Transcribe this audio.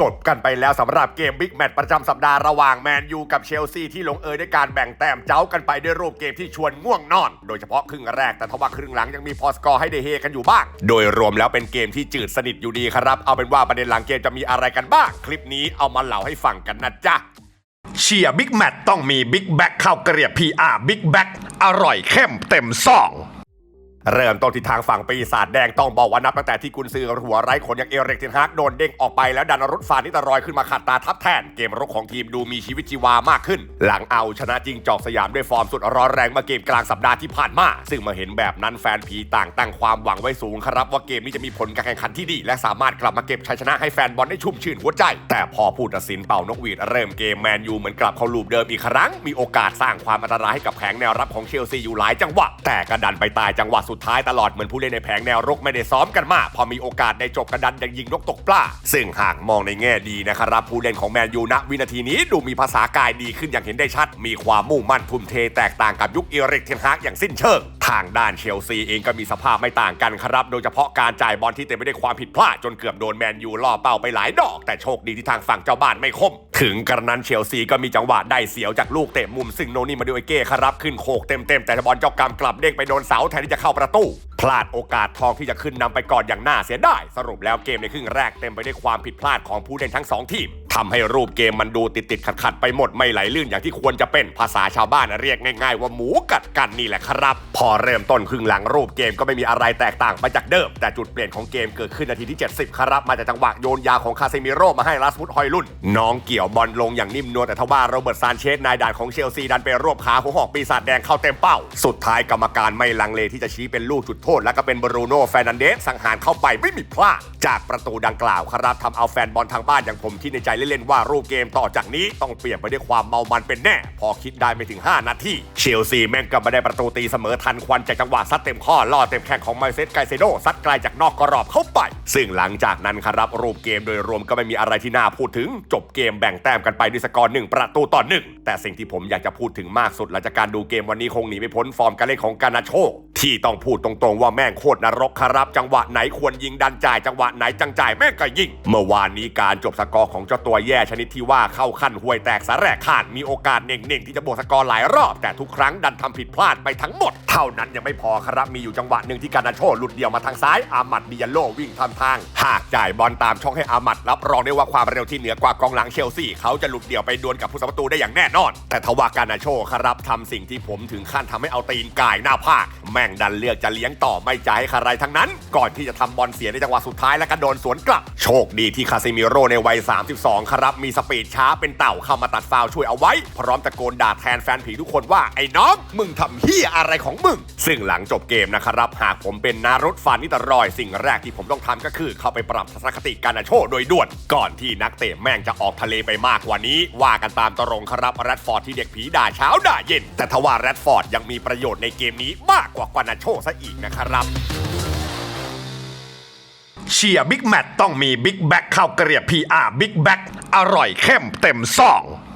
จบกันไปแล้วสำหรับเกมบิ๊กแมตช์ประจำสัปดาห์ระหว่างแมนยูกับเชลซีที่ลงเอยด้วยการแบ่งแต้มเจ้ากันไปด้วยรูปเกมที่ชวนง่วงนอน โดยเฉพาะครึ่งแรกแต่ทว่าครึ่งหลังยังมีพอสกอร์ให้ได้เฮกันอยู่บ้าง โดยรวมแล้วเป็นเกมที่จืดสนิทอยู่ดีครับ เอาเป็นว่าประเด็นหลังเกมจะมีอะไรกันบ้าง คลิปนี้เอามาเล่าให้ฟังกันนะจ๊ะเชียร์บิ๊กแมตช์ต้องมีบิ๊กแบ็คข้าวเกรียบ PR บิ๊กแบ็คอร่อยเข้มเต็มซอง เริ่มต้นที่ทางฝั่งปีศาจแดงต้องบอกว่านับตั้งแต่ที่กุนซือหัวไร้ขนอย่างเอเรกเทนฮากโดนเด้งออกไปแล้วดันรุดฟานิตารอยขึ้นมาขัดตาทับแทน เกมรุกของทีมดูมีชีวิตชีวามากขึ้น หลังเอาชนะจิงจอกสยามด้วยฟอร์มสุดร้อนแรงมาเกมกลางสัปดาห์ที่ผ่านมา ซึ่งมาเห็นแบบนั้นแฟนผีต่างตั้งความหวังไว้สูงครับ ว่าเกมนี้จะมีผลการแข่งขันที่ดี และสามารถกลับมาเก็บชัยชนะให้แฟนบอลได้ชุ่มชื่นหัวใจ แต่พอผู้ตัดสินเป่านกหวีดเริ่มเกมแมนยูเหมือนกลับเข้าลูปเดิมอีกครั้งมีโอกาสสร้างความอันตรายให้กับแผงแนวรับของเชลซีอยู่หลายจังหวะแต่กระดันไปตายจังหวะสุดท้ายตลอดเหมือนผู้เล่นในแผงแนวรุกไม่ได้ซ้อมกันมาก พอมีโอกาสได้จบกระดันยังยิงนกตกปลาซึ่งหากมองในแง่ดีนะครับผู้เล่นของแมนยูณวินาทีนี้ดูมีภาษากายดีขึ้นอย่างเห็นได้ชัด มีความมุ่งมั่นทุ่มเทแตกต่างกับยุคเอริกเทนฮากอย่างสิ้นเชิงทางด้านเชลซีเองก็มีสภาพไม่ต่างกันครับ โดยเฉพาะการจ่ายบอลที่เต็มไปด้วยความผิดพลาดจนเกือบโดนแมนยูล่อเป้าไปหลายดอก แต่โชคดีที่ทางฝั่งเจ้าบ้านไม่คม ถึงกระนั้นเชลซีก็มีจังหวะได้เสียวจากลูกเตะมุมซึ่งโนนี่มาดูเอเก้ครับขึ้นโขกเต็มๆแต่บอลเจ้ากรรมกลับเด้งไปโดนเสาแทนที่จะเข้าประตูพลาดโอกาสทองที่จะขึ้นนำไปก่อนอย่างน่าเสียดายสรุปแล้วเกมในครึ่งแรกเต็มไปด้วยความผิดพลาดของผู้เล่นทั้งสองทีมทำให้รูปเกมมันดูติดติดขัดขัดๆไปหมดไม่ไหลลื่นอย่างที่ควรจะเป็นภาษาชาวบ้านเรียกง่าย ๆ ว่าหมูกัดกันนี่แหละครับ พอเริ่มต้นครึ่งหลังรูปเกมก็ไม่มีอะไรแตกต่างไปจากเดิม แต่จุดเปลี่ยนของเกมเกิดขึ้นนาทีที่ 70 ครับมาจากจังหวะโยนยาของคาเซมิโร่มาให้ลาสมุดฮอยลุนน้องเกี่ยวบอลลงอย่างนิ่มนวลแต่ทว่าโรเบิร์ตซานเชสนายด่านของเชลซีดันไปรวบขาหัวหอกปีศาจแดงเข้าเต็มเป้า สุดท้ายกรรมการไม่ลังเลที่จะชี้เป็นลูกจุดโทษ และก็เป็นบรูโน่แฟนันเดสสังหารเข้าไปไม่มีพลาด จากประตูดังกล่าวครับทำเอาแฟนบอลทางบ้านอย่างผมคิดในใจเล่นๆว่ารูปเกมต่อจากนี้ต้องเปลี่ยนไปด้วยความเมามันเป็นแน่ พอคิดได้ไม่ถึง 5 นาทีเชลซีแม่งก็มาได้ประตูตีเสมอทันควันจากจังหวะซัดเต็มข้อล่อเต็มแข้งของไมเซสไกเซโดซัดไกลจากนอกกรอบเข้าไป ซึ่งหลังจากนั้นครับรูปเกมโดยรวมก็ไม่มีอะไรที่น่าพูดถึง จบเกมแบ่งแต้มกันไปด้วยสกอร์หนึ่งประตูต่อหนึ่งแต่สิ่งที่ผมอยากจะพูดถึงมากสุดหลังจากการดูเกมวันนี้คงหนีไม่พ้นฟอร์มการเล่นของกานาโชที่ต้องพูดตรงๆว่าแม่งโคตรนรกครับ จังหวะไหนควรยิงดันจ่ายจังหวะไหนจังจ่ายแม่งก็ยิง เมื่อวานนี้การจบสกอร์ของเจ้าตัวแย่ชนิดที่ว่าเข้าขั้นห่วยแตกสาแรกขาดมีโอกาสเน่งๆที่จะบวกสกอร์หลายรอบ แต่ทุกครั้งดันทำผิดพลาดไปทั้งหมด เท่านั้นยังไม่พอครับมีอยู่จังหวะหนึ่งที่กานาโชหลุดเดียวมาทางซ้ายอามัดดิยัลโลวิ่งทำทาง หากจ่ายบอลตามช่องให้อามัดรับรองได้ว่าความเร็วที่เหนือกว่ากองหลังเชลซีเขาจะหลุดเดี่ยวไปดวลกับผู้สาประตูได้อย่างแน่นอน แต่ทว่ากานาโชครับทำสิ่งที่ผมถึงขั้นทำให้เอาตีนก่ายหน้าผากแม่งดันเลือกจะเลี้ยงต่อไม่จ่ายใครทั้งนั้น ก่อนที่จะทำบอลเสียในจังหวะสุดท้ายและก็โดนสวนกลับ โชคดีที่คาซิมิโร่ในวัย 32 ครับ มีสปีดช้าเป็นเต่าเข้ามาตัดฟาวช่วยเอาไว้ พร้อมตะโกนด่าแทนแฟนผีทุกคนว่าไอ้น้อง มึงทำเฮียอะไรของมึง ซึ่งหลังจบเกมนะครับ หากผมเป็นนารุตฟานิตรอย สิ่งแรกที่ผมต้องทำก็คือเข้าไปปรับทัศนคติการนาโชโดยด่วน ก่อนที่นักเตะแม่งจะออกทะเลไปมากกว่านี้ว่ากันตามตรงครับแรดฟอร์ดที่เด็กผีด่าเช้าด่าเย็น แต่ทว่าแรดฟอร์ดยังมีประโยชน์ในเกมนี้มากกว่ากวานาโชซะอีกนะครับเชียร์บิ๊กแมตต้องมีบิ๊กแบ็คข้าวเกลียบ PR บิ๊กแบ็คอร่อยเข้มเต็มซอง